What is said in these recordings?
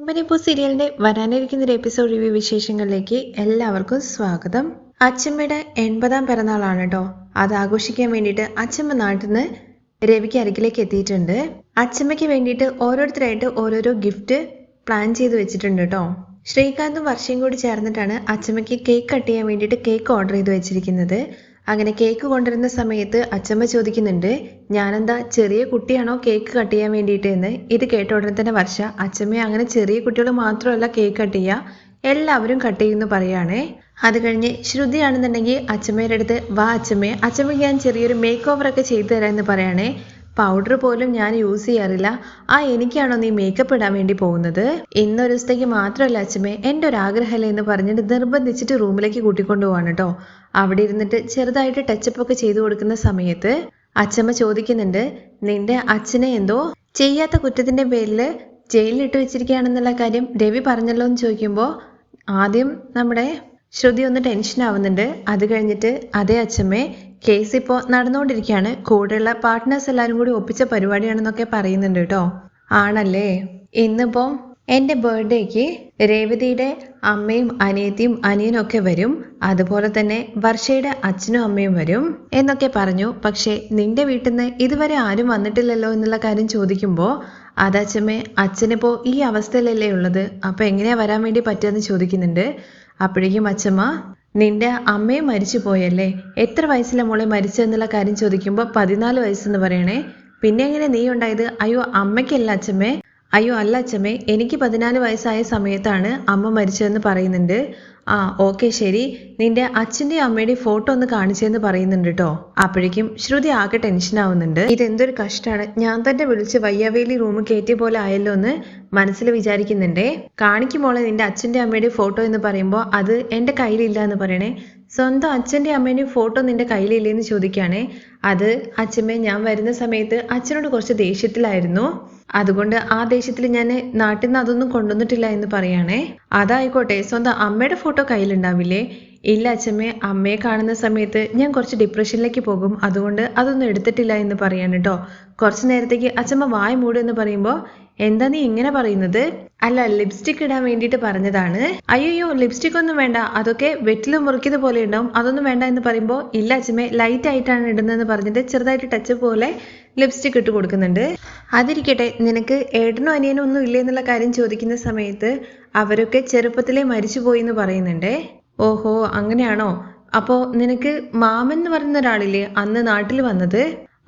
കുമ്പനിപ്പൂ സീരിയലിന്റെ വരാനിരിക്കുന്ന ഒരു എപ്പിസോഡ് റിവ്യൂ വിശേഷങ്ങളിലേക്ക് എല്ലാവർക്കും സ്വാഗതം. അച്ഛമ്മയുടെ എൺപതാം പിറന്നാളാണ് കേട്ടോ അത് ആഘോഷിക്കാൻ വേണ്ടിയിട്ട് അച്ഛമ്മ നാട്ടിൽ നിന്ന് രവിക്ക് അരികിലേക്ക് എത്തിയിട്ടുണ്ട്. അച്ഛമ്മയ്ക്ക് വേണ്ടിയിട്ട് ഓരോരുത്തരായിട്ട് ഓരോരോ ഗിഫ്റ്റ് പ്ലാൻ ചെയ്ത് വെച്ചിട്ടുണ്ട് കേട്ടോ ശ്രീകാന്തും വർഷയും കൂടി ചേർന്നിട്ടാണ് അച്ഛമ്മയ്ക്ക് കേക്ക് കട്ട് ചെയ്യാൻ വേണ്ടിയിട്ട് കേക്ക് ഓർഡർ ചെയ്ത് വെച്ചിരിക്കുന്നത്. അങ്ങനെ കേക്ക് കൊണ്ടുവരുന്ന സമയത്ത് അച്ചമ്മ ചോദിക്കുന്നുണ്ട് ഞാനെന്താ ചെറിയ കുട്ടിയാണോ കേക്ക് കട്ട് ചെയ്യാൻ വേണ്ടിയിട്ട് എന്ന് ഇത് കേട്ട ഉടനെ തന്നെ വർഷ അച്ഛമ്മ അങ്ങനെ ചെറിയ കുട്ടികൾ മാത്രമല്ല കേക്ക് കട്ട് ചെയ്യുക എല്ലാവരും കട്ട് ചെയ്യുമെന്ന് പറയുകയാണേ അത് കഴിഞ്ഞ് ശ്രുതിയാണെന്നുണ്ടെങ്കിൽ അച്ഛമ്മയുടെ അടുത്ത് വാ അച്ഛമ്മേ അച്ഛമ്മയ്ക്ക് ഞാൻ ചെറിയൊരു മേക്ക് ഓവർ ഒക്കെ ചെയ്തു തരാമെന്ന് പറയണേ. പൗഡർ പോലും ഞാൻ യൂസ് ചെയ്യാറില്ല. ആ എനിക്കാണോ നീ മേക്കപ്പ് ഇടാൻ വേണ്ടി പോകുന്നത്? ഇന്നൊരു ദിവസത്തേക്ക് മാത്രമല്ല അച്ഛമ്മേ എന്റെ ഒരു ആഗ്രഹമല്ലേ എന്ന് പറഞ്ഞിട്ട് നിർബന്ധിച്ചിട്ട് റൂമിലേക്ക് കൂട്ടിക്കൊണ്ടു പോവാണ് കേട്ടോ അവിടെ ഇരുന്നിട്ട് ചെറുതായിട്ട് ടച്ചപ്പ് ഒക്കെ ചെയ്തു കൊടുക്കുന്ന സമയത്ത് അച്ഛമ്മ ചോദിക്കുന്നുണ്ട് നിന്റെ അച്ഛനെ എന്തോ ചെയ്യാത്ത കുറ്റത്തിന്റെ പേരിൽ ജയിലിലിട്ട് വെച്ചിരിക്കുകയാണെന്നുള്ള കാര്യം രവി പറഞ്ഞല്ലോ എന്ന് ചോദിക്കുമ്പോൾ ആദ്യം നമ്മുടെ ശ്രുതി ഒന്ന് ടെൻഷൻ ആവുന്നുണ്ട്. അത് കഴിഞ്ഞിട്ട് അതേ അച്ഛമ്മേ കേസ് ഇപ്പോൾ നടന്നുകൊണ്ടിരിക്കുകയാണ്. കൂടെയുള്ള പാർട്ട്നേഴ്സ് എല്ലാവരും കൂടി ഒപ്പിച്ച പരിപാടിയാണെന്നൊക്കെ പറയുന്നുണ്ട് കേട്ടോ. ആണല്ലേ? ഇന്നിപ്പോൾ എന്റെ ബർത്ത്ഡേക്ക് രേവതിയുടെ അമ്മയും അനിയത്തിയും അനിയനും ഒക്കെ വരും. അതുപോലെ തന്നെ വർഷയുടെ അച്ഛനും അമ്മയും വരും എന്നൊക്കെ പറഞ്ഞു. പക്ഷേ നിന്റെ വീട്ടിൽ നിന്ന് ഇതുവരെ ആരും വന്നിട്ടില്ലല്ലോ എന്നുള്ള കാര്യം ചോദിക്കുമ്പോൾ അതച്ഛമ്മേ അച്ഛനിപ്പോൾ ഈ അവസ്ഥയിലല്ലേ ഉള്ളത്? അപ്പോൾ എങ്ങനെയാ വരാൻ വേണ്ടി പറ്റുമെന്ന് ചോദിക്കുന്നുണ്ട്. അപ്പോഴേക്കും അച്ഛമ്മ നിന്റെ അമ്മയും മരിച്ചു പോയല്ലേ? എത്ര വയസ്സിലെ മോളെ മരിച്ചെന്നുള്ള കാര്യം ചോദിക്കുമ്പോൾ പതിനാല് വയസ്സെന്ന് പറയണേ. പിന്നെ എങ്ങനെ നീ ഉണ്ടായത്? അയ്യോ അമ്മയ്ക്കല്ല അച്ഛമ്മേ. അയ്യോ അല്ല അച്ഛമ്മേ. എനിക്ക് പതിനാല് വയസ്സായ സമയത്താണ് അമ്മ മരിച്ചതെന്ന് പറയുന്നുണ്ട്. ആ ഓക്കെ ശരി. നിന്റെ അച്ഛന്റെയും അമ്മയുടെയും ഫോട്ടോ ഒന്ന് കാണിച്ചെന്ന് പറയുന്നുണ്ട് കേട്ടോ അപ്പോഴേക്കും ശ്രുതി ആകെ ടെൻഷൻ ആവുന്നുണ്ട്. ഇതെന്തൊരു കഷ്ടമാണ് ഞാൻ തന്നെ വിളിച്ച് വയ്യാവേലി റൂം കയറ്റിയ പോലെ ആയല്ലോ എന്ന് മനസ്സിൽ വിചാരിക്കുന്നുണ്ടേ. കാണിക്കുമോളെ നിന്റെ അച്ഛന്റെ അമ്മയുടെ ഫോട്ടോ എന്ന് പറയുമ്പോൾ അത് എന്റെ കയ്യിലില്ല എന്ന് പറയണേ. സ്വന്തം അച്ഛന്റെ അമ്മേന്റെയും ഫോട്ടോ നിന്റെ കയ്യിലില്ലേന്ന് ചോദിക്കുകയാണേ അത് അച്ഛമ്മേ ഞാൻ വരുന്ന സമയത്ത് അച്ഛനോട് കുറച്ച് ദേഷ്യത്തിലായിരുന്നു. അതുകൊണ്ട് ആ ദേഷ്യത്തിൽ ഞാൻ നാട്ടിൽ നിന്ന് അതൊന്നും കൊണ്ടുവന്നിട്ടില്ല എന്ന് പറയാണേ. അതായിക്കോട്ടെ സ്വന്തം അമ്മയുടെ ഫോട്ടോ കയ്യിലുണ്ടാവില്ലേ? ഇല്ല അച്ഛമ്മേ അമ്മയെ കാണുന്ന സമയത്ത് ഞാൻ കുറച്ച് ഡിപ്രഷനിലേക്ക് പോകും. അതുകൊണ്ട് അതൊന്നും എടുത്തിട്ടില്ല എന്ന് പറയാണ് കേട്ടോ കുറച്ച് നേരത്തേക്ക് അച്ഛമ്മ വായ മൂടുമെന്ന് പറയുമ്പോൾ എന്താ നീ ഇങ്ങനെ പറയുന്നത്? അല്ല ലിപ്സ്റ്റിക് ഇടാൻ വേണ്ടിയിട്ട് പറഞ്ഞതാണ്. അയ്യോ ലിപ്സ്റ്റിക് ഒന്നും വേണ്ട. അതൊക്കെ വെറ്റിൽ മുറിക്കുന്ന പോലെ ഉണ്ടാവും. അതൊന്നും വേണ്ട എന്ന് പറയുമ്പോൾ ഇല്ല അച്ഛമ്മേ ലൈറ്റ് ആയിട്ടാണ് ഇടുന്നതെന്ന് പറഞ്ഞിട്ട് ചെറുതായിട്ട് ടച്ച് പോലെ ലിപ്സ്റ്റിക് ഇട്ട് കൊടുക്കുന്നുണ്ട്. അതിരിക്കട്ടെ നിനക്ക് ഏട്ടനോ അനിയനോ ഒന്നും ഇല്ലേ എന്നുള്ള കാര്യം ചോദിക്കുന്ന സമയത്ത് അവരൊക്കെ ചെറുപ്പത്തിലേ മരിച്ചുപോയി എന്ന് പറയുന്നുണ്ടേ. ഓഹോ അങ്ങനെയാണോ? അപ്പോ നിനക്ക് മാമൻ എന്ന് പറയുന്ന ഒരാളില്ലേ അന്ന് നാട്ടിൽ വന്നത്?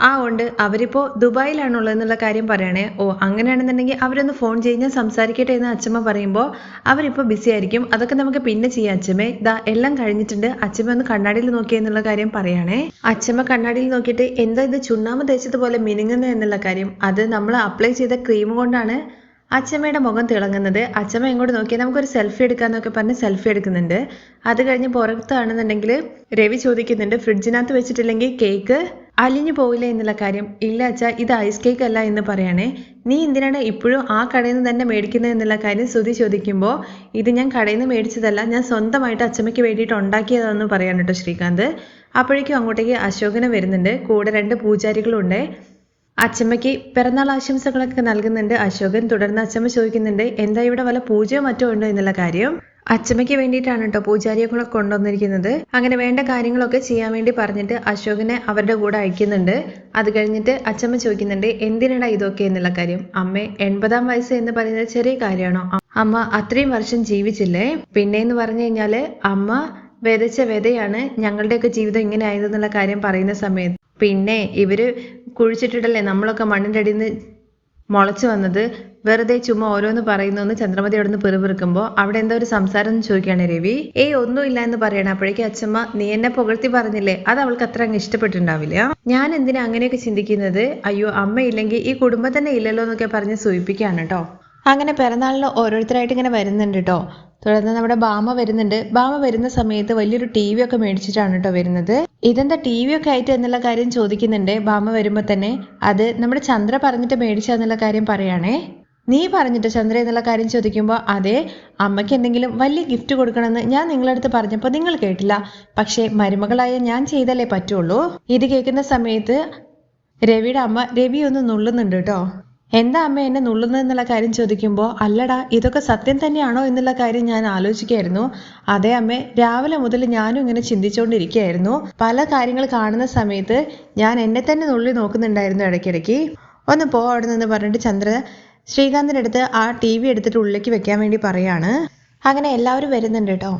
ആ ഉണ്ട്. അവരിപ്പോ ദുബായിലാണുള്ളത് എന്നുള്ള കാര്യം പറയണേ. ഓ അങ്ങനെയാണെന്നുണ്ടെങ്കിൽ അവരൊന്ന് ഫോൺ ചെയ്ത് ഞാൻ സംസാരിക്കട്ടെ എന്ന് അച്ഛമ്മ പറയുമ്പോൾ അവരിപ്പോൾ ബിസി ആയിരിക്കും. അതൊക്കെ നമുക്ക് പിന്നെ ചെയ്യാം അച്ഛമ്മേ. ഇതാ എല്ലാം കഴിഞ്ഞിട്ടുണ്ട്. അച്ഛമ്മ ഒന്ന് കണ്ണാടിയിൽ നോക്കിയ എന്നുള്ള കാര്യം പറയണേ. അച്ഛമ്മ കണ്ണാടിയിൽ നോക്കിയിട്ട് എന്താ ഇത് ചുണ്ണാമ്പ് തേച്ചതുപോലെ മിനുങ്ങുന്നത് എന്നുള്ള കാര്യം. അത് നമ്മൾ അപ്ലൈ ചെയ്ത ക്രീം കൊണ്ടാണ് അച്ഛമ്മയുടെ മുഖം തിളങ്ങുന്നത്. അച്ഛമ്മ ഇങ്ങോട്ട് നോക്കിയാൽ നമുക്കൊരു സെൽഫി എടുക്കാന്നൊക്കെ പറഞ്ഞ് സെൽഫി എടുക്കുന്നുണ്ട്. അത് കഴിഞ്ഞ് പുറത്താണെന്നുണ്ടെങ്കിൽ രവി ചോദിക്കുന്നുണ്ട് ഫ്രിഡ്ജിനകത്ത് വെച്ചിട്ടില്ലെങ്കിൽ കേക്ക് അലിഞ്ഞു പോവില്ല എന്നുള്ള കാര്യം ഇല്ല അച്ഛാ ഇത് ഐസ് കേക്ക് അല്ല എന്ന് പറയണേ. നീ എന്തിനാണ് ഇപ്പോഴും ആ കടയിൽ നിന്ന് തന്നെ മേടിക്കുന്നത് എന്നുള്ള കാര്യം ശ്രുതി ചോദിക്കുമ്പോൾ ഇത് ഞാൻ കടയിൽ നിന്ന് മേടിച്ചതല്ല ഞാൻ സ്വന്തമായിട്ട് അച്ഛമ്മയ്ക്ക് വേണ്ടിയിട്ട് ഉണ്ടാക്കിയതാണെന്ന് പറയാൻ കേട്ടോ ശ്രീകാന്ത്. അപ്പോഴേക്കും അങ്ങോട്ടേക്ക് അശോകനെ വരുന്നുണ്ട്. കൂടെ രണ്ട് പൂജാരികളുണ്ട്. അച്ഛമ്മയ്ക്ക് പിറന്നാൾ ആശംസകളൊക്കെ നൽകുന്നുണ്ട് അശോകൻ. തുടർന്ന് അച്ഛമ്മ ചോദിക്കുന്നുണ്ട് എന്താ ഇവിടെ വല്ല പൂജയോ മറ്റോ ഉണ്ടോ എന്നുള്ള കാര്യം. അച്ചമ്മയ്ക്ക് വേണ്ടിയിട്ടാണ് കേട്ടോ പൂജാരിയെ കൊണ്ടുവന്നിരിക്കുന്നത്. അങ്ങനെ വേണ്ട കാര്യങ്ങളൊക്കെ ചെയ്യാൻ വേണ്ടി പറഞ്ഞിട്ട് അശോകനെ അവരുടെ കൂടെ അയക്കുന്നുണ്ട്. അത് കഴിഞ്ഞിട്ട് അച്ചമ്മ ചോദിക്കുന്നുണ്ട് എന്തിനടാ ഇതൊക്കെ? എന്നുള്ള കാര്യം. അമ്മ എൺപതാം വയസ്സ് എന്ന് പറയുന്നത് ചെറിയ കാര്യമാണോ? അമ്മ അത്രയും വർഷം ജീവിച്ചില്ലേ? പിന്നെ എന്ന് പറഞ്ഞു കഴിഞ്ഞാൽ അമ്മ വിതച്ച വിതയാണ് ഞങ്ങളുടെയൊക്കെ ജീവിതം ഇങ്ങനെ ആയതെന്നുള്ള കാര്യം പറയുന്ന സമയത്ത്. പിന്നെ ഇവർ കുഴിച്ചിട്ടിട്ടല്ലേ നമ്മളൊക്കെ മണ്ണിന്റെ അടിയിൽ നിന്ന് മുളച്ചു വന്നത്? വെറുതെ ചുമ്മാ ഓരോന്ന് പറയുന്നൊന്ന് ചന്ദ്രമതി അവിടെ നിന്ന് പിറുപിറുക്കുമ്പോൾ അവിടെ എന്താ ഒരു സംസാരം ചോദിക്കുകയാണ് രവി. ഏയ് ഒന്നുമില്ല എന്ന് പറയണം. അപ്പോഴേക്കും അച്ഛമ്മ നീ എന്നെ പുകഴ്ത്തി പറഞ്ഞില്ലേ? അത് അവൾക്ക് അത്ര അങ്ങ് ഇഷ്ടപ്പെട്ടിട്ടുണ്ടാവില്ല. ഞാൻ എന്തിനാ അങ്ങനെയൊക്കെ ചിന്തിക്കുന്നത്? അയ്യോ അമ്മ ഇല്ലെങ്കിൽ ഈ കുടുംബം തന്നെ ഇല്ലല്ലോ എന്നൊക്കെ പറഞ്ഞ് സൂചിപ്പിക്കുകയാണ് കേട്ടോ. അങ്ങനെ പിറന്നാളിന് ഓരോരുത്തരായിട്ട് ഇങ്ങനെ വരുന്നുണ്ട് കേട്ടോ. തുടർന്ന് നമ്മുടെ ബാമ വരുന്നുണ്ട്. ബാമ വരുന്ന സമയത്ത് വലിയൊരു ടി വി ഒക്കെ മേടിച്ചിട്ടാണ് കേട്ടോ വരുന്നത്. ഇതെന്താ ടി വി ഒക്കെ ആയിട്ട് എന്നുള്ള കാര്യം ചോദിക്കുന്നുണ്ട്. ബാമ വരുമ്പോൾ തന്നെ അത് നമ്മുടെ ചന്ദ്ര പറഞ്ഞിട്ട് മേടിച്ചാന്നുള്ള കാര്യം പറയുകയാണേ നീ പറഞ്ഞിട്ട് ചന്ദ്ര എന്നുള്ള കാര്യം ചോദിക്കുമ്പോൾ അതെ അമ്മയ്ക്ക് എന്തെങ്കിലും വലിയ ഗിഫ്റ്റ് കൊടുക്കണമെന്ന് ഞാൻ നിങ്ങളടുത്ത് പറഞ്ഞപ്പോൾ നിങ്ങൾ കേട്ടില്ല. പക്ഷേ മരുമകളായ ഞാൻ ചെയ്തല്ലേ പറ്റുള്ളൂ. ഇത് കേൾക്കുന്ന സമയത്ത് രവിയുടെ അമ്മ രവി ഒന്ന് നുള്ളുന്നുണ്ട് കേട്ടോ എന്താ അമ്മ എന്നെ നുള്ളുന്നതെന്നുള്ള കാര്യം ചോദിക്കുമ്പോൾ അല്ലടാ ഇതൊക്കെ സത്യം തന്നെയാണോ എന്നുള്ള കാര്യം ഞാൻ ആലോചിക്കായിരുന്നു അതേ അമ്മ രാവിലെ മുതൽ ഞാനും ഇങ്ങനെ ചിന്തിച്ചുകൊണ്ടിരിക്കുകയായിരുന്നു പല കാര്യങ്ങൾ കാണുന്ന സമയത്ത് ഞാൻ എന്നെ തന്നെ നുള്ളി നോക്കുന്നുണ്ടായിരുന്നു ഇടയ്ക്കിടയ്ക്ക്. ഒന്ന് പോ അവിടെ നിന്ന് പറഞ്ഞിട്ട് ചന്ദ്ര ശ്രീകാന്തിന്റെ അടുത്ത് ആ ടി വി എടുത്തിട്ട് ഉള്ളിലേക്ക് വെക്കാൻ വേണ്ടി പറയാണ്. അങ്ങനെ എല്ലാവരും വരുന്നുണ്ട് കേട്ടോ.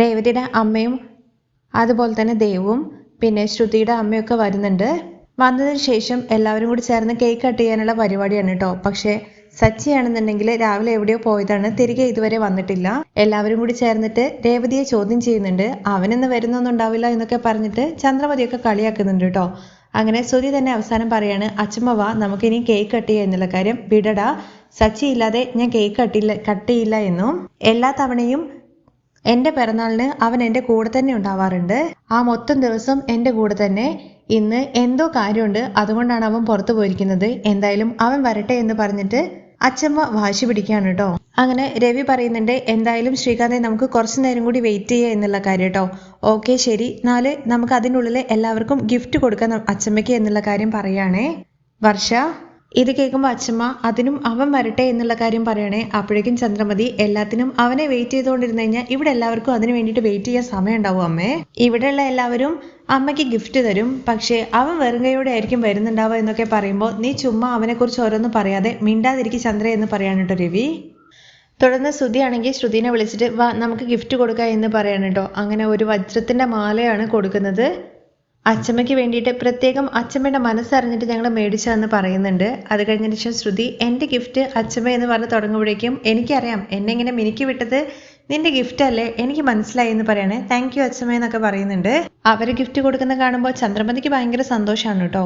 രേവതിയുടെ അമ്മയും അതുപോലെ തന്നെ ദേവും പിന്നെ ശ്രുതിയുടെ അമ്മയൊക്കെ വരുന്നുണ്ട്. വന്നതിന് ശേഷം എല്ലാവരും കൂടി ചേർന്ന് കേക്ക് കട്ട് ചെയ്യാനുള്ള പരിപാടിയാണ് കേട്ടോ. പക്ഷേ സച്ചിയാണെന്നുണ്ടെങ്കിൽ രാവിലെ എവിടെയോ പോയതാണ്. തിരികെ ഇതുവരെ വന്നിട്ടില്ല. എല്ലാവരും കൂടി ചേർന്നിട്ട് രേവതിയെ ചോദ്യം ചെയ്യുന്നുണ്ട്. അവനിന്ന് വരുന്നൊന്നും ഉണ്ടാവില്ല എന്നൊക്കെ പറഞ്ഞിട്ട് ചന്ദ്രമതിയൊക്കെ കളിയാക്കുന്നുണ്ട് കേട്ടോ. അങ്ങനെ ശ്രുതി തന്നെ അവസാനം പറയാണ് അച്ഛമ്മ വാ നമുക്കിനി കേക്ക് കട്ട് ചെയ്യുക എന്നുള്ള കാര്യം. വിടടാ സച്ചി ഇല്ലാതെ ഞാൻ കേക്ക് കട്ടില്ല കട്ട് ചെയ്യില്ല എന്നും എല്ലാ തവണയും എന്റെ പിറന്നാളിന് അവൻ എന്റെ കൂടെ തന്നെ ഉണ്ടാവാറുണ്ട്. ആ മൊത്തം ദിവസം എന്റെ കൂടെ തന്നെ ഇന്ന് എന്തോ കാര്യമുണ്ട് അതുകൊണ്ടാണ് അവൻ പുറത്തു പോയിരിക്കുന്നത്. എന്തായാലും അവൻ വരട്ടെ എന്ന് പറഞ്ഞിട്ട് അച്ഛമ്മ വാശി പിടിക്കുകയാണ് കേട്ടോ. അങ്ങനെ രവി പറയുന്നുണ്ട് എന്തായാലും ശ്രീകാന്തെ നമുക്ക് കുറച്ച് നേരം കൂടി വെയിറ്റ് ചെയ്യുക എന്നുള്ള കാര്യം കേട്ടോ ഓക്കെ ശരി. നാല് നമുക്ക് അതിനുള്ളിൽ എല്ലാവർക്കും ഗിഫ്റ്റ് കൊടുക്കാൻ അച്ഛമ്മയ്ക്ക് എന്നുള്ള കാര്യം പറയുകയാണേ വർഷ ഇത് കേൾക്കുമ്പോൾ അച്ഛമ്മ അതിനും അവൻ വരട്ടെ എന്നുള്ള കാര്യം പറയണേ. അപ്പോഴേക്കും ചന്ദ്രമതി എല്ലാത്തിനും അവനെ വെയിറ്റ് ചെയ്തുകൊണ്ടിരുന്നു കഴിഞ്ഞാൽ ഇവിടെ എല്ലാവർക്കും അതിന് വേണ്ടിയിട്ട് വെയിറ്റ് ചെയ്യാൻ സമയം ഉണ്ടാവും അമ്മേ. ഇവിടെയുള്ള എല്ലാവരും അമ്മയ്ക്ക് ഗിഫ്റ്റ് തരും. പക്ഷേ അവൻ വെറും കൈയോടെ ആയിരിക്കും വരുന്നുണ്ടാവുക എന്നൊക്കെ പറയുമ്പോൾ നീ ചുമ്മാ അവനെക്കുറിച്ച് ഓരോന്നും പറയാതെ മിണ്ടാതിരിക്കും ചന്ദ്ര എന്ന് പറയാനുണ്ടോ രവി. തുടർന്ന് ശ്രുതിയാണെങ്കിൽ ശ്രുതിനെ വിളിച്ചിട്ട് വാ നമുക്ക് ഗിഫ്റ്റ് കൊടുക്കാം എന്ന് പറയാണ് കേട്ടോ. അങ്ങനെ ഒരു വജ്രത്തിന്റെ മാലയാണ് കൊടുക്കുന്നത്. അച്ചമ്മയ്ക്ക് വേണ്ടിയിട്ട് പ്രത്യേകം അച്ചമ്മയുടെ മനസ്സറിഞ്ഞിട്ട് ഞങ്ങൾ മേടിച്ചതെന്ന് പറയുന്നുണ്ട്. അത് കഴിഞ്ഞതിന് ശേഷം ശ്രുതി എന്റെ ഗിഫ്റ്റ് അച്ചമ്മ എന്ന് പറഞ്ഞ് തുടങ്ങുമ്പോഴേക്കും എനിക്കറിയാം എന്നെ ഇങ്ങനെ മിനുക്കി വിട്ടത് നിന്റെ ഗിഫ്റ്റ് അല്ലേ? എനിക്ക് മനസ്സിലായി എന്ന് പറയണേ. താങ്ക് യു അച്ഛമ്മ എന്നൊക്കെ പറയുന്നുണ്ട്. അവർ ഗിഫ്റ്റ് കൊടുക്കുന്ന കാണുമ്പോൾ ചന്ദ്രമതിക്ക് ഭയങ്കര സന്തോഷമാണ് കേട്ടോ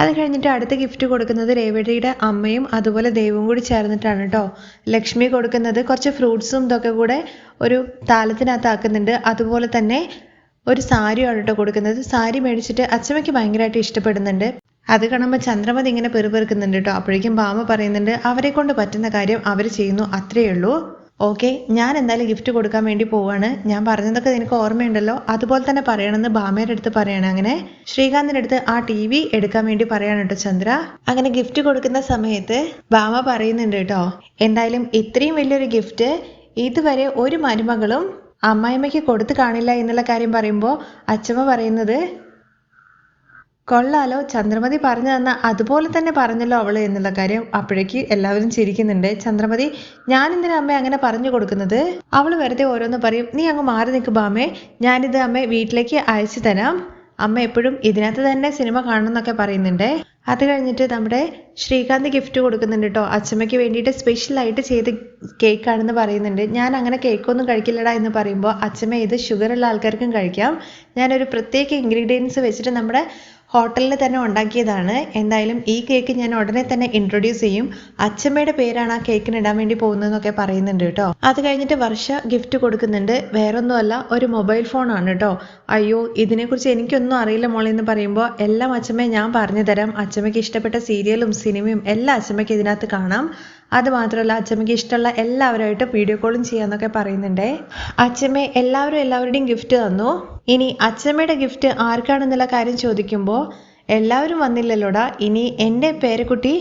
അത് കഴിഞ്ഞിട്ട് അടുത്ത ഗിഫ്റ്റ് കൊടുക്കുന്നത് രേവതിയുടെ അമ്മയും അതുപോലെ ദൈവവും കൂടി ചേർന്നിട്ടാണ് കേട്ടോ ലക്ഷ്മി കൊടുക്കുന്നത് കുറച്ച് ഫ്രൂട്ട്സും ഇതൊക്കെ കൂടെ ഒരു താലത്തിനകത്ത് ആക്കുന്നുണ്ട് അതുപോലെ തന്നെ ഒരു സാരിയാണ് കേട്ടോ കൊടുക്കുന്നത്. സാരി മേടിച്ചിട്ട് അച്ഛമ്മയ്ക്ക് ഭയങ്കരമായിട്ട് ഇഷ്ടപ്പെടുന്നുണ്ട്. അത് കാണുമ്പോൾ ചന്ദ്രമതി ഇങ്ങനെ പെറുപെറുക്കുന്നുണ്ട് കേട്ടോ അപ്പോഴേക്കും ബാമ പറയുന്നുണ്ട് അവരെ കൊണ്ട് പറ്റുന്ന കാര്യം അവർ ചെയ്യുന്നു അത്രയേ ഉള്ളൂ. ഓക്കെ ഞാൻ എന്തായാലും ഗിഫ്റ്റ് കൊടുക്കാൻ വേണ്ടി പോവാണ്. ഞാൻ പറഞ്ഞതൊക്കെ എനിക്ക് ഓർമ്മയുണ്ടല്ലോ? അതുപോലെ തന്നെ പറയണമെന്ന് ബാമയുടെ അടുത്ത് പറയണം. അങ്ങനെ ശ്രീകാന്തിന്റെ അടുത്ത് ആ ടി വി എടുക്കാൻ വേണ്ടി പറയാണ് കേട്ടോ ചന്ദ്ര. അങ്ങനെ ഗിഫ്റ്റ് കൊടുക്കുന്ന സമയത്ത് ബാമ പറയുന്നുണ്ട് കേട്ടോ എന്തായാലും ഇത്രയും വലിയൊരു ഗിഫ്റ്റ് ഇതുവരെ ഒരു മരുമകളും അമ്മായിമ്മയ്ക്ക് കൊടുത്തു കാണില്ല എന്നുള്ള കാര്യം പറയുമ്പോൾ അച്ഛമ്മ പറയുന്നത് കൊള്ളാലോ ചന്ദ്രമതി പറഞ്ഞു തന്ന അതുപോലെ തന്നെ പറഞ്ഞല്ലോ അവൾ എന്നുള്ള കാര്യം അപ്പോഴേക്ക് എല്ലാവരും ചിരിക്കുന്നുണ്ട്. ചന്ദ്രമതി ഞാൻ എന്തിനാ അമ്മ അങ്ങനെ പറഞ്ഞു കൊടുക്കുന്നത്? അവൾ വെറുതെ ഓരോന്ന് പറയും നീ അങ്ങ് മാറി നിൽക്ക് അമ്മേ ഞാനിത് അമ്മ വീട്ടിലേക്ക് അയച്ചു തരാം. അമ്മ എപ്പോഴും ഇതിനകത്ത് തന്നെ സിനിമ കാണണം എന്നൊക്കെ പറയുന്നുണ്ട്. അത് കഴിഞ്ഞിട്ട് നമ്മുടെ ശ്രീകാന്ത് ഗിഫ്റ്റ് കൊടുക്കുന്നുണ്ട് കേട്ടോ. അച്ഛമ്മയ്ക്ക് വേണ്ടിയിട്ട് സ്പെഷ്യലായിട്ട് ചെയ്ത് കേക്കാണെന്ന് പറയുന്നുണ്ട്. ഞാൻ അങ്ങനെ കേക്കൊന്നും കഴിക്കില്ലടാ എന്ന് പറയുമ്പോൾ അച്ഛമ്മ ഇത് ഷുഗറുള്ള ആൾക്കാർക്കും കഴിക്കാം. ഞാനൊരു പ്രത്യേക ഇൻഗ്രീഡിയൻസ് വെച്ചിട്ട് നമ്മുടെ ഹോട്ടലിൽ തന്നെ ഉണ്ടാക്കിയതാണ്. എന്തായാലും ഈ കേക്ക് ഞാൻ ഉടനെ തന്നെ ഇൻട്രൊഡ്യൂസ് ചെയ്യും. അച്ഛമ്മയുടെ പേരാണ് ആ കേക്കിന് ഇടാൻ വേണ്ടി പോകുന്നതെന്നൊക്കെ പറയുന്നുണ്ട് കേട്ടോ. അത് കഴിഞ്ഞിട്ട് വർഷ ഗിഫ്റ്റ് കൊടുക്കുന്നുണ്ട്. വേറൊന്നുമല്ല ഒരു മൊബൈൽ ഫോണാണ് കേട്ടോ. അയ്യോ ഇതിനെക്കുറിച്ച് എനിക്കൊന്നും അറിയില്ല മോളെ എന്ന് പറയുമ്പോൾ എല്ലാം അച്ഛമ്മയെ ഞാൻ പറഞ്ഞു തരാം. അച്ഛമ്മയ്ക്ക് ഇഷ്ടപ്പെട്ട സീരിയലും സിനിമയും എല്ലാം അച്ഛമ്മയ്ക്ക് ഇതിനകത്ത് കാണാം. അത് മാത്രമല്ല അച്ഛമ്മയ്ക്ക് ഇഷ്ടമുള്ള എല്ലാവരുമായിട്ട് വീഡിയോ കോളും ചെയ്യാന്നൊക്കെ പറയുന്നുണ്ടേ. അച്ഛമ്മ എല്ലാവരും എല്ലാവരുടെയും ഗിഫ്റ്റ് തന്നു. ഇനി അച്ഛമ്മയുടെ ഗിഫ്റ്റ് ആർക്കാണെന്നുള്ള കാര്യം ചോദിക്കുമ്പോൾ എല്ലാവരും വന്നില്ലല്ലോടാ. ഇനി എന്റെ പേരക്കുട്ടി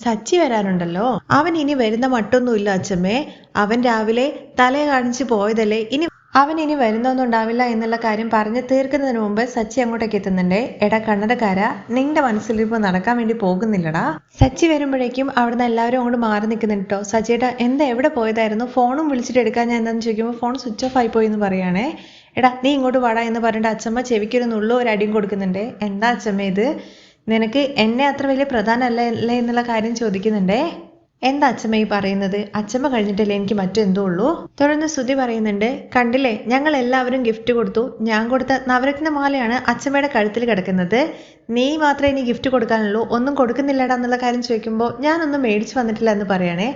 സച്ചി വരാനുണ്ടല്ലോ. അവൻ ഇനി വരുന്ന മട്ടൊന്നുമില്ല അച്ഛമ്മേ. അവൻ രാവിലെ തല കാണിച്ചു പോയതല്ലേ. ഇനി അവൻ ഇനി വരുന്നൊന്നും ഉണ്ടാവില്ല എന്നുള്ള കാര്യം പറഞ്ഞ് തീർക്കുന്നതിന് മുമ്പ് സച്ചി അങ്ങോട്ടേക്ക് എത്തുന്നുണ്ട്. എടാ കണ്ണടക്കാര. നിന്റെ മനസ്സിൽ ഇപ്പോൾ നടക്കാൻ വേണ്ടി പോകുന്നില്ലടാ. സച്ചി വരുമ്പോഴേക്കും അവിടുന്ന് എല്ലാവരും അങ്ങോട്ട് മാറി നിൽക്കുന്നുണ്ട് സച്ചിയേട്ടാ എന്താ എവിടെ പോയതായിരുന്നു? ഫോണും വിളിച്ചിട്ട് എടുക്കാൻ ഞാൻ എന്താണെന്ന് ചോദിക്കുമ്പോൾ ഫോൺ സ്വിച്ച് ഓഫ് ആയി പോയി എന്ന് പറയുകയാണേ. എടാ നീ ഇങ്ങോട്ട് വാടാ എന്ന് പറഞ്ഞിട്ട് അച്ഛമ്മ ചെവിക്കൊരു നുള്ളു ഒരു അടിയും കൊടുക്കുന്നുണ്ട്. എന്താ അച്ഛമ്മ ഇത്? നിനക്ക് എന്നെ അത്ര വലിയ പ്രധാനമല്ല അല്ലേ എന്നുള്ള കാര്യം ചോദിക്കുന്നുണ്ടേ? എന്താ അച്ഛമ്മ ഈ പറയുന്നത്? അച്ഛമ്മ കഴിഞ്ഞിട്ടല്ലേ എനിക്ക് മറ്റെന്തോ ഉള്ളൂ? തുടർന്ന് ശ്രുതി പറയുന്നുണ്ട് കണ്ടില്ലേ ഞങ്ങൾ എല്ലാവരും ഗിഫ്റ്റ് കൊടുത്തു. ഞാൻ കൊടുത്ത നവരത്ന മാലയാണ് അച്ഛമ്മയുടെ കഴുത്തിൽ കിടക്കുന്നത്. നീ മാത്രമേ ഇനി ഗിഫ്റ്റ് കൊടുക്കാനുള്ളൂ ഒന്നും കൊടുക്കുന്നില്ലടാ എന്നുള്ള കാര്യം ചോദിക്കുമ്പോൾ ഞാനൊന്നും മേടിച്ചു വന്നിട്ടില്ല എന്ന് പറയണേ.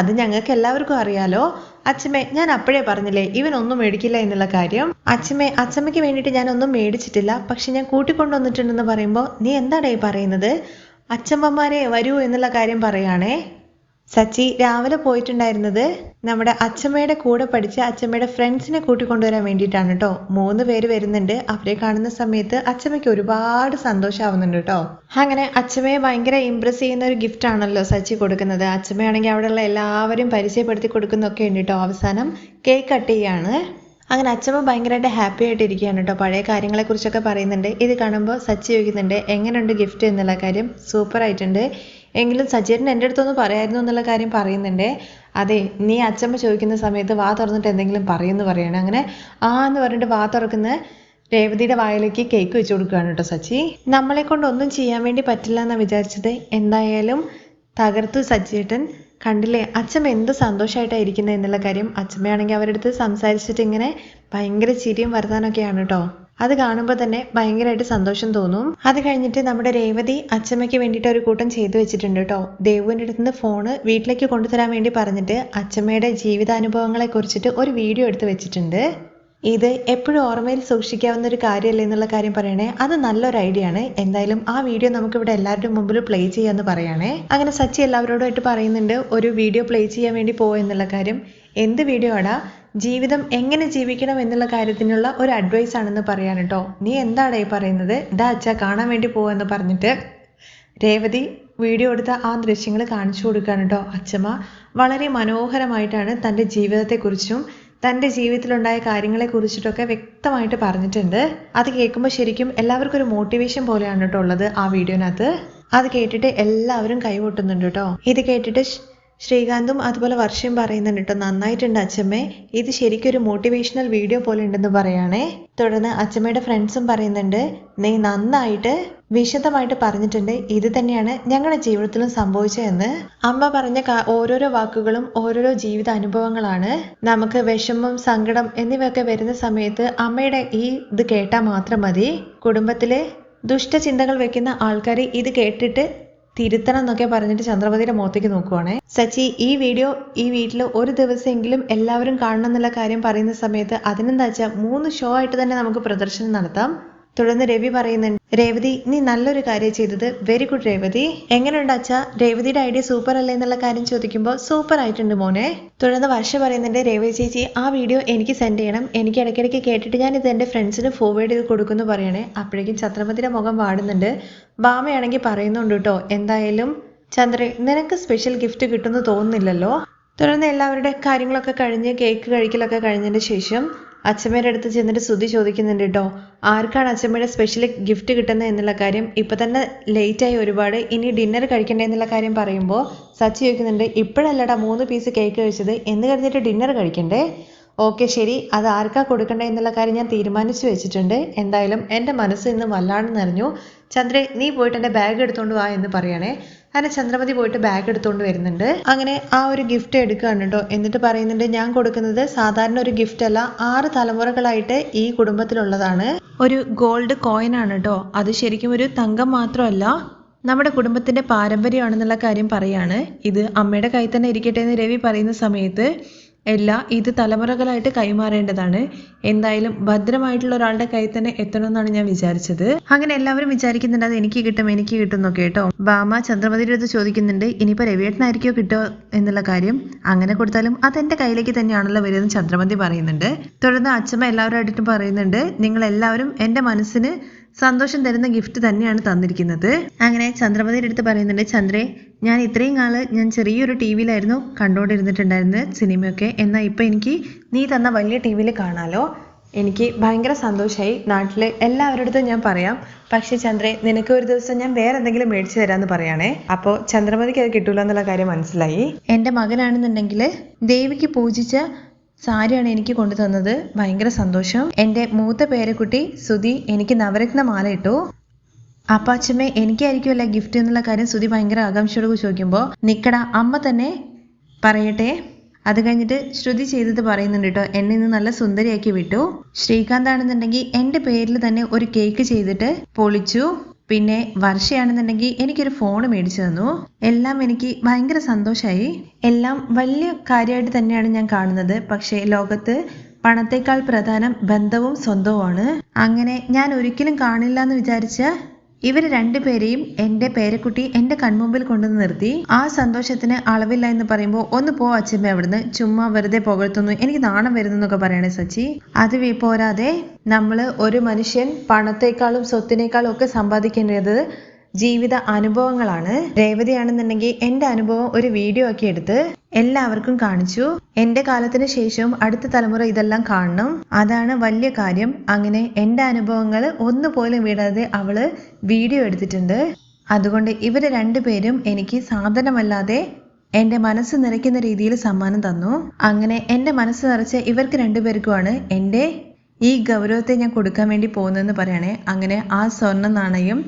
അത് ഞങ്ങൾക്ക് എല്ലാവർക്കും അറിയാലോ. അച്ഛമ്മേ ഞാൻ അപ്പോഴേ പറഞ്ഞില്ലേ ഇവനൊന്നും മേടിക്കില്ല എന്നുള്ള കാര്യം? അച്ഛമ്മേ അച്ഛമ്മയ്ക്ക് വേണ്ടിയിട്ട് ഞാൻ ഒന്നും മേടിച്ചിട്ടില്ല പക്ഷെ ഞാൻ കൂട്ടിക്കൊണ്ടുവന്നിട്ടുണ്ടെന്ന് പറയുമ്പോൾ നീ എന്താടേ പറയുന്നത്? അച്ഛമ്മമാരെ വരൂ എന്നുള്ള കാര്യം പറയാണേ. സച്ചി രാവിലെ പോയിട്ടുണ്ടായിരുന്നത് നമ്മുടെ അച്ഛമ്മയുടെ കൂടെ പഠിച്ച അച്ഛമ്മയുടെ ഫ്രണ്ട്സിനെ കൂട്ടിക്കൊണ്ടുവരാൻ വേണ്ടിയിട്ടാണ് കേട്ടോ മൂന്ന് പേര് വരുന്നുണ്ട്. അവരെ കാണുന്ന സമയത്ത് അച്ഛമ്മയ്ക്ക് ഒരുപാട് സന്തോഷമാവുന്നുണ്ട് കേട്ടോ അങ്ങനെ അച്ഛമ്മയെ ഭയങ്കര ഇമ്പ്രസ് ചെയ്യുന്ന ഒരു ഗിഫ്റ്റ് ആണല്ലോ സച്ചി കൊടുക്കുന്നത്. അച്ഛമ്മയാണെങ്കിൽ അവിടെയുള്ള എല്ലാവരെയും പരിചയപ്പെടുത്തി കൊടുക്കുന്നൊക്കെ ഉണ്ട് കേട്ടോ അവസാനം കേക്ക് കട്ട് ചെയ്യാണ്. അങ്ങനെ അച്ഛമ്മ ഭയങ്കരമായിട്ട് ഹാപ്പി ആയിട്ട് ഇരിക്കുകയാണ് കേട്ടോ പഴയ കാര്യങ്ങളെക്കുറിച്ചൊക്കെ പറയുന്നുണ്ട്. ഇത് കാണുമ്പോൾ സച്ചി ചോദിക്കുന്നുണ്ട് എങ്ങനെയുണ്ട് ഗിഫ്റ്റ് എന്നുള്ള കാര്യം? സൂപ്പർ ആയിട്ടുണ്ട് എങ്കിലും സജീരൻ എന്റെ അടുത്തൊന്ന് പറയായിരുന്നു എന്നുള്ള കാര്യം പറയുന്നുണ്ടേ. അതെ നീ അച്ചമ്മ ചോദിക്കുന്ന സമയത്ത് വാ തുറന്നിട്ട് എന്തെങ്കിലും പറയുമെന്ന് പറയണം. അങ്ങനെ ആ എന്ന് പറഞ്ഞിട്ട് വാ തുറക്കുന്ന രേവതിയുടെ വായിലേക്ക് കേക്ക് വെച്ച് കൊടുക്കുകയാണ് കേട്ടോ സച്ചി. നമ്മളെ കൊണ്ട് ഒന്നും ചെയ്യാൻ വേണ്ടി പറ്റില്ല എന്നാണ് വിചാരിച്ചത്. എന്തായാലും തകർത്തു സച്ചിയേട്ടൻ കണ്ടില്ലേ അച്ഛമ്മ എന്ത് സന്തോഷമായിട്ടാണ് ഇരിക്കുന്നത് എന്നുള്ള കാര്യം അച്ഛമ്മയാണെങ്കിൽ അവരുടെ അടുത്ത് സംസാരിച്ചിട്ട് ഇങ്ങനെ ഭയങ്കര ചിരിയും വർത്താനൊക്കെയാണ് കേട്ടോ. അത് കാണുമ്പോൾ തന്നെ ഭയങ്കരമായിട്ട് സന്തോഷം തോന്നും. അത് കഴിഞ്ഞിട്ട് നമ്മുടെ രേവതി അച്ചമ്മയ്ക്ക് വേണ്ടിയിട്ട് ഒരു കൂട്ടം ചെയ്തു വെച്ചിട്ടുണ്ട് കേട്ടോ. ദേവുവിന്റെ അടുത്ത് നിന്ന് ഫോണ് വീട്ടിലേക്ക് കൊണ്ടുതരാൻ വേണ്ടി പറഞ്ഞിട്ട് അച്ചമ്മയുടെ ജീവിതാനുഭവങ്ങളെ കുറിച്ചിട്ട് ഒരു വീഡിയോ എടുത്ത് വെച്ചിട്ടുണ്ട്. ഇത് എപ്പോഴും ഓർമ്മയിൽ സൂക്ഷിക്കാവുന്ന ഒരു കാര്യമല്ലേ എന്നുള്ള കാര്യം പറയണേ. അത് നല്ലൊരു ഐഡിയ ആണ്. എന്തായാലും ആ വീഡിയോ നമുക്ക് ഇവിടെ എല്ലാവരുടെയും മുമ്പിൽ പ്ലേ ചെയ്യാന്ന് പറയണേ. അങ്ങനെ സച്ചി എല്ലാവരോടുമായിട്ട് പറയുന്നുണ്ട് ഒരു വീഡിയോ പ്ലേ ചെയ്യാൻ വേണ്ടി പോകും എന്നുള്ള കാര്യം. എന്ത് വീഡിയോ ആടാ? ജീവിതം എങ്ങനെ ജീവിക്കണം എന്നുള്ള കാര്യത്തിനുള്ള ഒരു അഡ്വൈസ് ആണെന്ന് പറയാൻ കേട്ടോ നീ എന്താണ് ഈ പറയുന്നത്? ഇതാ അച്ഛ കാണാൻ വേണ്ടി പോവെന്ന് പറഞ്ഞിട്ട്. രേവതി വീഡിയോ എടുത്ത ആ ദൃശ്യങ്ങൾ കാണിച്ചു കൊടുക്കുകയാണ് കേട്ടോ അച്ഛമ്മ വളരെ മനോഹരമായിട്ടാണ് തന്റെ ജീവിതത്തെക്കുറിച്ചും തന്റെ ജീവിതത്തിലുണ്ടായ കാര്യങ്ങളെ കുറിച്ചിട്ടൊക്കെ വ്യക്തമായിട്ട് പറഞ്ഞിട്ടുണ്ട്. അത് കേൾക്കുമ്പോൾ ശരിക്കും എല്ലാവർക്കും ഒരു മോട്ടിവേഷൻ പോലെയാണ് കേട്ടോ ഉള്ളത് ആ വീഡിയോനകത്ത് അത് കേട്ടിട്ട് എല്ലാവരും കൈകൊട്ടുന്നുണ്ട് കേട്ടോ ഇത് കേട്ടിട്ട് ശ്രീകാന്തും അതുപോലെ വർഷയും പറയുന്നുണ്ട് കേട്ടോ നന്നായിട്ടുണ്ട് അച്ഛമ്മേ. ഇത് ശരിക്കും ഒരു മോട്ടിവേഷണൽ വീഡിയോ പോലെ ഉണ്ടെന്ന് പറയാണേ. തുടർന്ന് അച്ഛമ്മയുടെ ഫ്രണ്ട്സും പറയുന്നുണ്ട് നീ നന്നായിട്ട് വിശദമായിട്ട് പറഞ്ഞിട്ടുണ്ട്. ഇത് തന്നെയാണ് ഞങ്ങളുടെ ജീവിതത്തിലും സംഭവിച്ചതെന്ന്. അമ്മ പറഞ്ഞ ഓരോരോ വാക്കുകളും ഓരോരോ ജീവിത അനുഭവങ്ങളാണ്. നമുക്ക് വിഷമം സങ്കടം എന്നിവയൊക്കെ വരുന്ന സമയത്ത് അമ്മയുടെ ഈ ഇത് കേട്ടാൽ മാത്രം മതി. കുടുംബത്തിലെ ദുഷ്ടചിന്തകൾ വെക്കുന്ന ആൾക്കാർ ഇത് കേട്ടിട്ട് തിരുത്തണം എന്നൊക്കെ പറഞ്ഞിട്ട് ചന്ദ്രമതിയുടെ മുഖത്തേക്ക് നോക്കുവാണേ. സച്ചി ഈ വീഡിയോ ഈ വീട്ടിൽ ഒരു ദിവസമെങ്കിലും എല്ലാവരും കാണണം എന്നുള്ള കാര്യം പറയുന്ന സമയത്ത് അതിനെന്താ വെച്ചാൽ മൂന്ന് ഷോ ആയിട്ട് തന്നെ നമുക്ക് പ്രദർശനം നടത്താം. തുടർന്ന് രവി പറയുന്നുണ്ട് രേവതി നീ നല്ലൊരു കാര്യം ചെയ്തത്. Very good Revathi. എങ്ങനെയുണ്ട് അച്ഛാ? രേവതിയുടെ ഐഡിയ സൂപ്പർ അല്ലേ എന്നുള്ള കാര്യം ചോദിക്കുമ്പോൾ സൂപ്പർ ആയിട്ടുണ്ട് മോനെ. തുടർന്ന് വർഷ പറയുന്നുണ്ട് രേവതി ചേച്ചി ആ വീഡിയോ എനിക്ക് സെൻഡ് ചെയ്യണം. എനിക്ക് ഇടയ്ക്കിടയ്ക്ക് കേട്ടിട്ട് ഞാൻ ഇത് എന്റെ ഫ്രണ്ട്സിന് ഫോർവേഡ് ചെയ്ത് കൊടുക്കുന്നു പറയണേ. അപ്പോഴേക്കും ഛത്രപതിയുടെ മുഖം വാടുന്നുണ്ട്. ബാമയാണെങ്കിൽ പറയുന്നുണ്ട് കേട്ടോ എന്തായാലും ചന്ദ്രൻ നിനക്ക് സ്പെഷ്യൽ ഗിഫ്റ്റ് കിട്ടുമെന്ന് തോന്നുന്നില്ലല്ലോ. തുടർന്ന് എല്ലാവരുടെ കാര്യങ്ങളൊക്കെ കഴിഞ്ഞ് കേക്ക് കഴിക്കലൊക്കെ കഴിഞ്ഞതിന് ശേഷം അച്ഛമ്മയുടെ അടുത്ത് ചെന്നിട്ട് ശ്രുതി ചോദിക്കുന്നുണ്ട് കേട്ടോ ആർക്കാണ് അച്ഛമ്മയുടെ സ്പെഷ്യൽ ഗിഫ്റ്റ് കിട്ടുന്നത് എന്നുള്ള കാര്യം? ഇപ്പം തന്നെ ലേറ്റായി ഒരുപാട്. ഇനി ഡിന്നർ കഴിക്കണ്ടേ എന്നുള്ള കാര്യം പറയുമ്പോൾ സച്ചി ചോദിക്കുന്നുണ്ട് ഇപ്പോഴല്ലടാ മൂന്ന് പീസ് കേക്ക് കഴിച്ചത്. എന്ന് കഴിഞ്ഞിട്ട് ഡിന്നർ കഴിക്കണ്ടേ? ഓക്കെ ശരി. അത് ആർക്കാ കൊടുക്കണ്ടേ എന്നുള്ള കാര്യം ഞാൻ തീരുമാനിച്ചു വെച്ചിട്ടുണ്ട്. എന്തായാലും എന്റെ മനസ്സ് ഇന്ന് വല്ലാണ്ട് നിറഞ്ഞു ചന്ദ്രേ നീ പോയിട്ട് എന്റെ ബാഗ് എടുത്തോണ്ട് വാ എന്ന് പറയണേ. അങ്ങനെ ചന്ദ്രമതി പോയിട്ട് ബാഗ് എടുത്തോണ്ട് വരുന്നുണ്ട്. അങ്ങനെ ആ ഒരു ഗിഫ്റ്റ് എടുക്കുകയാണ് കേട്ടോ എന്നിട്ട് പറയുന്നുണ്ട് ഞാൻ കൊടുക്കുന്നത് സാധാരണ ഒരു ഗിഫ്റ്റ് അല്ല ആറ് തലമുറകളായിട്ട് ഈ കുടുംബത്തിലുള്ളതാണ്. ഒരു ഗോൾഡ് കോയിൻ ആണ് കേട്ടോ അത് ശരിക്കും ഒരു തങ്കം മാത്രമല്ല നമ്മുടെ കുടുംബത്തിന്റെ പാരമ്പര്യമാണെന്നുള്ള കാര്യം പറയാണ്. ഇത് അമ്മയുടെ കൈ തന്നെ ഇരിക്കട്ടെ എന്ന് രവി പറയുന്ന സമയത്ത് അല്ല ഇത് തലമുറകളായിട്ട് കൈമാറേണ്ടതാണ്. എന്തായാലും ഭദ്രമായിട്ടുള്ള ഒരാളുടെ കയ്യിൽ തന്നെ എത്തണമെന്നാണ് ഞാൻ വിചാരിച്ചത്. അങ്ങനെ എല്ലാവരും വിചാരിക്കുന്നുണ്ട് അത് എനിക്ക് കിട്ടും എനിക്ക് കിട്ടും എന്നൊക്കെ കേട്ടോ. ബാമ ചന്ദ്രമതിയുടെ അടുത്ത് ചോദിക്കുന്നുണ്ട് ഇനിയിപ്പോൾ രവിയേട്ടനായിരിക്കോ കിട്ടോ എന്നുള്ള കാര്യം? അങ്ങനെ കൊടുത്താലും അതെന്റെ കയ്യിലേക്ക് തന്നെയാണല്ലോ വരുന്നത് ചന്ദ്രമതി പറയുന്നുണ്ട്. തുടർന്ന് അച്ഛമ്മ എല്ലാവരുമായിട്ടും പറയുന്നുണ്ട് നിങ്ങൾ എല്ലാവരും എന്റെ മനസ്സിന് സന്തോഷം തരുന്ന ഗിഫ്റ്റ് തന്നെയാണ് തന്നിരിക്കുന്നത്. അങ്ങനെ ചന്ദ്രമതിയുടെ അടുത്ത് പറയുന്നുണ്ട് ചന്ദ്രേ ഞാൻ ഇത്രയും നാൾ ഞാൻ ചെറിയൊരു ടി വിയിലായിരുന്നു കണ്ടുകൊണ്ടിരുന്നിട്ടുണ്ടായിരുന്നത് സിനിമയൊക്കെ. എന്നാൽ ഇപ്പം എനിക്ക് നീ തന്ന വലിയ ടി വിയിൽ കാണാലോ? എനിക്ക് ഭയങ്കര സന്തോഷമായി നാട്ടിലെ എല്ലാവരുടെ അടുത്തും ഞാൻ പറയാം. പക്ഷേ ചന്ദ്രെ നിനക്ക് ഒരു ദിവസം ഞാൻ വേറെ എന്തെങ്കിലും മേടിച്ചു തരാമെന്ന് പറയണേ. അപ്പോൾ ചന്ദ്രമതിക്ക് അത് കിട്ടൂല എന്നുള്ള കാര്യം മനസ്സിലായി? എന്റെ മകനാണെന്നുണ്ടെങ്കിൽ ദേവിക്ക് പൂജിച്ച സാരിയാണ് എനിക്ക് കൊണ്ടു തന്നത് ഭയങ്കര സന്തോഷം. എന്റെ മൂത്ത പേരക്കുട്ടി സുധി എനിക്ക് നവരത്ന മാല ഇട്ടു. അപ്പാച്ചമ്മേ എനിക്കായിരിക്കും അല്ല ഗിഫ്റ്റ് എന്നുള്ള കാര്യം സുധി ഭയങ്കര ആകാംക്ഷയോട് ചോദിക്കുമ്പോൾ നിക്കട അമ്മ തന്നെ പറയട്ടെ. അത് കഴിഞ്ഞിട്ട് ശ്രുതി ചെയ്തത് പറയുന്നുണ്ട് കേട്ടോ. എന്നെ ഇന്ന് നല്ല സുന്ദരിയാക്കി വിട്ടു. ശ്രീകാന്ത് ആണെന്നുണ്ടെങ്കിൽ എന്റെ പേരിൽ തന്നെ ഒരു കേക്ക് ചെയ്തിട്ട് പൊളിച്ചു. പിന്നെ വർഷയാണെന്നുണ്ടെങ്കിൽ എനിക്കൊരു ഫോൺ മേടിച്ചു തന്നു. എല്ലാം എനിക്ക് ഭയങ്കര സന്തോഷമായി എല്ലാം വലിയ കാര്യമായിട്ട് തന്നെയാണ് ഞാൻ കാണുന്നത്. പക്ഷേ ലോകത്ത് പണത്തേക്കാൾ പ്രധാനം ബന്ധവും സ്വന്തവുമാണ്. അങ്ങനെ ഞാൻ ഒരിക്കലും കാണില്ല എന്ന് വിചാരിച്ച ഇവർ രണ്ടുപേരെയും എന്റെ പേരക്കുട്ടി എന്റെ കൺമുമ്പിൽ കൊണ്ടുവന്ന് നിർത്തി. ആ സന്തോഷത്തിന് അളവില്ല എന്ന് പറയുമ്പോൾ ഒന്ന് പോ അച്ഛമ്മ അവിടുന്ന്. ചുമ്മാ വെറുതെ പുകഴ്ത്തുന്നു. എനിക്ക് നാണം വരുന്നു എന്നൊക്കെ പറയണേ സച്ചി. അത് പോരാതെ നമ്മൾ ഒരു മനുഷ്യൻ പണത്തെക്കാളും സ്വത്തിനേക്കാളും ഒക്കെ സമ്പാദിക്കേണ്ടത് ജീവിത അനുഭവങ്ങളാണ്. രേവതിയാണെന്നുണ്ടെങ്കിൽ എന്റെ അനുഭവം ഒരു വീഡിയോ ഒക്കെ എടുത്ത് എല്ലാവർക്കും കാണിച്ചു. എന്റെ കാലത്തിന് ശേഷവും അടുത്ത തലമുറ ഇതെല്ലാം കാണണം. അതാണ് വലിയ കാര്യം. അങ്ങനെ എന്റെ അനുഭവങ്ങൾ ഒന്നുപോലും വിടാതെ അവൾ വീഡിയോ എടുത്തിട്ടുണ്ട്. അതുകൊണ്ട് ഇവർ രണ്ടുപേരും എനിക്ക് സാധനമല്ലാതെ എന്റെ മനസ്സ് നിറയ്ക്കുന്ന രീതിയിൽ സമ്മാനം തന്നു. അങ്ങനെ എന്റെ മനസ്സ് നിറച്ച ഇവർക്ക് രണ്ടുപേർക്കുമാണ് എന്റെ ഈ ഗൗരവത്തെ ഞാൻ കൊടുക്കാൻ വേണ്ടി പോകുന്നതെന്ന് പറയണേ. അങ്ങനെ ആ സ്വർണ നാണയം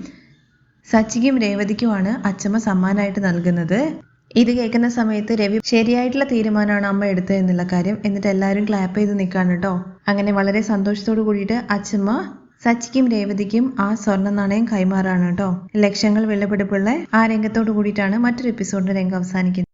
സച്ചിക്കും രേവതിക്കുമാണ് അച്ചമ്മ സമ്മാനമായിട്ട് നൽകുന്നത്. ഇത് കേൾക്കുന്ന സമയത്ത് രവി ശരിയായിട്ടുള്ള തീരുമാനമാണ് അമ്മ എടുത്തത് എന്നുള്ള കാര്യം എന്നിട്ട് എല്ലാവരും ക്ലാപ്പ് ചെയ്ത് നിൽക്കാണ് കേട്ടോ. അങ്ങനെ വളരെ സന്തോഷത്തോടു കൂടിയിട്ട് അച്ചമ്മ സച്ചിക്കും രേവതിക്കും ആ സ്വർണ നാണയം കൈമാറാണ് കേട്ടോ. ലക്ഷങ്ങൾ വിലപിടിപ്പുള്ള ആ രംഗത്തോടു കൂടിയിട്ടാണ് മറ്റൊരു എപ്പിസോഡിന്റെ രംഗം അവസാനിക്കുന്നത്.